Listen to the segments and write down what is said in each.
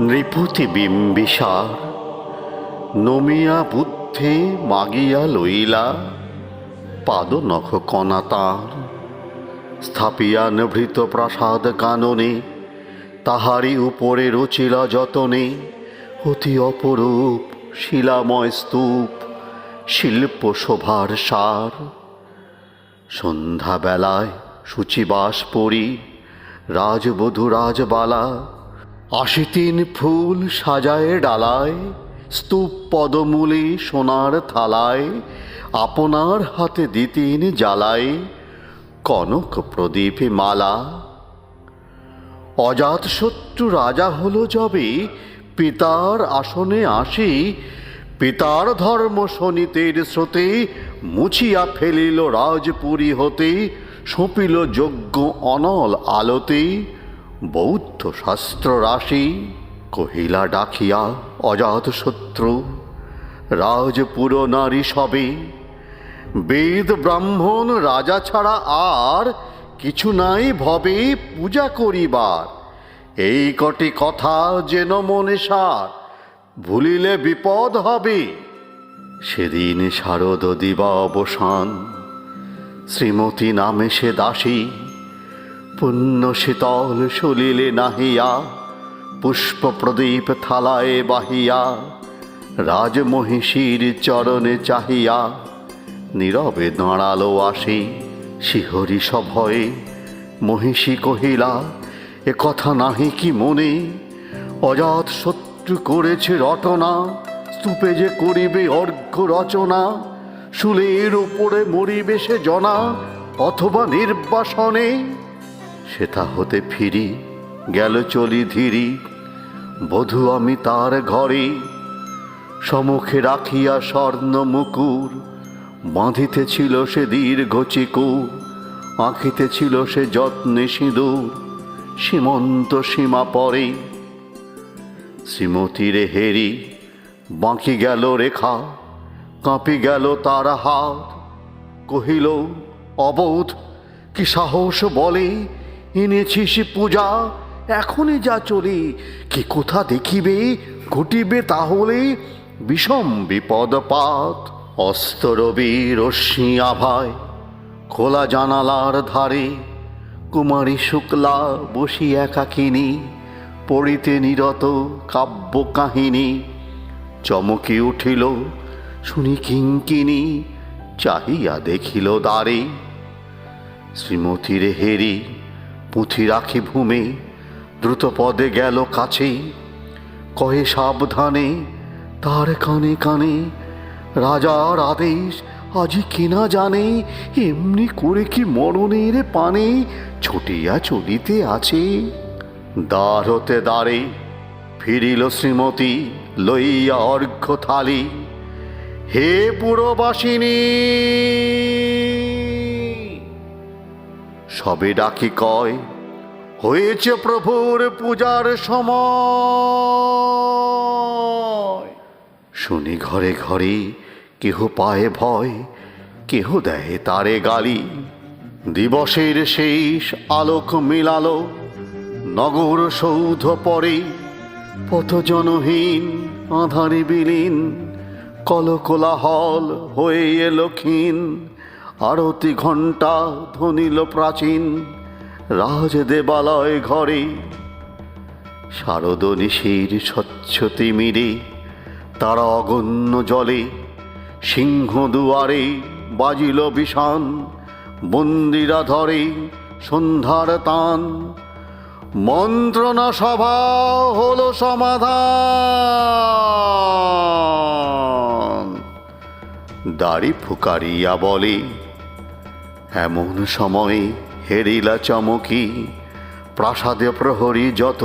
নৃপতি বিম্বিসার নমিয়া বুদ্ধে মাগিয়া লইলা পাদ নখ কণা তাঁর স্থাপিয়া নভৃত প্রাসাদ কাননে তাহারি উপরে রচিলা যতনে, অতি অপরূপ শিলাময় স্তূপ শিল্প শোভার সার। সন্ধ্যাবেলায় সূচিবাস পরি রাজবধূ রাজবালা আশি তিন ফুল সাজায় ডালায়, স্তূপ পদমূলে সোনার থালায়, আপনার হাতে দিতিন জ্বালায় কনক প্রদীপে মালা। অজাত শত্রু রাজা হলো যবে পিতার আসনে আসি, পিতার ধর্ম শনিতের স্রোতে মুছিয়া ফেলিল রাজপুরী হতে, সঁপিল যজ্ঞ অনল আলোতে। বৌদ্ধ শাস্ত্র রাশি, কহিলা ডাকিয়া অজাত শত্রু রাজপুর নারী সবে। বেদ ব্রাহ্মণ রাজা ছাড়া আর কিছু নাই ভবে পূজা করিবার। এই কটি কথা যেন মনে সার, ভুলিলে বিপদ হবে। সেদিন শারদ দিবা অবসান শ্রীমতী নামে সে দাসী পুণ্য শীতল সলিলে নাহিয়া, পুষ্প প্রদীপ থালায় বাহিয়া, রাজমহিষীর চরণে চাহিয়া, নীরবে দাঁড়াল আসি শিহরি সভয়ে। মহিষী কহিলা, এ কথা নাহি কি মনে? অজাত শত্রু করেছে রটনা, স্তূপে যে করিবে অর্ঘ্য রচনা শুলের উপরে মরিবে সে জনা, অথবা নির্বাসনে? সেটা হতে ফিরি, গেল চলি ধীরি, বধূ আমি তার ঘরে, সমুখে রাখিয়া স্বর্ণ মুকুর, বাঁধিতেছিল সে দীর্ঘ চিকুর, আঁকিতেছিল সে যত্নে সিঁদুর, সীমন্ত সীমা পরে। শ্রীমতীরে হেরি, বাঁকি গেল রেখা, কাঁপি গেল তার হাত, কহিল, অবোধ, কি সাহস বলে এনেছিস পূজা, এখনই যা চলে। কি কোথা দেখিবে, ঘটিবে তাহলে? বিষম বিপদপাত অস্তরবি রশ্মি আভায়, খোলা জানালার ধারে, কুমারী শুক্লা বসি একাকিনী, পড়িতে নিরত কাব্য কাহিনী। চমকি উঠিল, শুনি কিঙ্কিনী, চাহিয়া দেখিল দ্বারে। শ্রীমতীর হেরি পুঁথি রাখি ভূমে, দ্রুত পদে গেল কাছে কহে সাবধানে, তার কানে কানে, রাজার আদেশ আজি কিনা জানে, এমনি করে কি মরণের পানে ছুটিয়া চলিতে আছে। দ্বার হতে দ্বারে ফিরিল শ্রীমতী, লইয়া অর্ঘ্য থালি। হে পুরবাসিনী! সবে ডাকি কয়, হয়েছে প্রভুর পূজার সময়। শুনি ঘরে ঘরে কেহ পায়ে ভয়, কেহ দেয় তারে গালি। দিবসের শেষ আলোক মিলালো, নগর সৌধ পরে পথজনহীন, আধারে বিলীন, কলকোলাহল হয়ে এলো আরতি ঘণ্টা ধনিল প্রাচীন রাজ দেবালয় ঘরে। শারদ নিশির স্বচ্ছ তিমিরে তারা অগণ্য জলে সিংহ দুয়ারে বাজিল বিষান বন্দিরা ধরে সন্ধ্যার তান। মন্ত্রণা সভা হলো সমাধান। দাড়ি ফুকারিয়া বলে, এমন সময়ে হেরিলা চমকি, প্রাসাদে প্রহরী যত,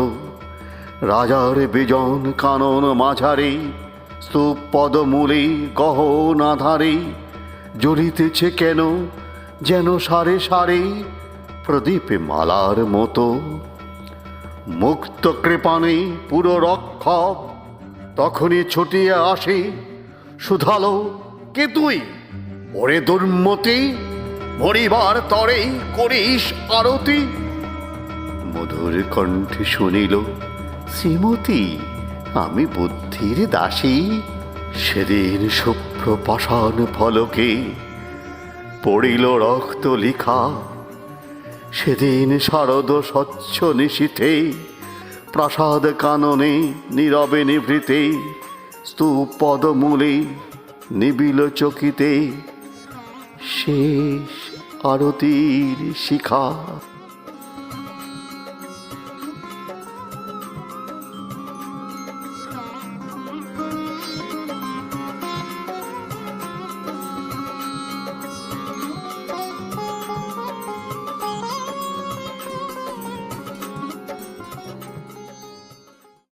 রাজার বিজন কানন মাঝারে স্তূপ পদমূলে গহন আধারে, জ্বলিতেছে কেন, যেন সারে সারে প্রদীপে মালার মতো। মুক্ত কৃপানে পুরো রক্ষক তখনই ছুটিয়ে আসে শুধালো কে তুই। ওরে দুর্মতি মরিবার তরেই করিস আরতি। মধুর কণ্ঠে শুনিল, শ্রীমতী, আমি বুদ্ধির দাসী। সেদিন শুভ্র পাষাণ ফলকে পড়িল রক্ত লিখা। সেদিন শারদ স্বচ্ছ নিশীথে, প্রাসাদ কাননে নীরবে নিভৃতে স্তূপ পদমূলে নিবিল চকিতে শেষ আরতির শিখা।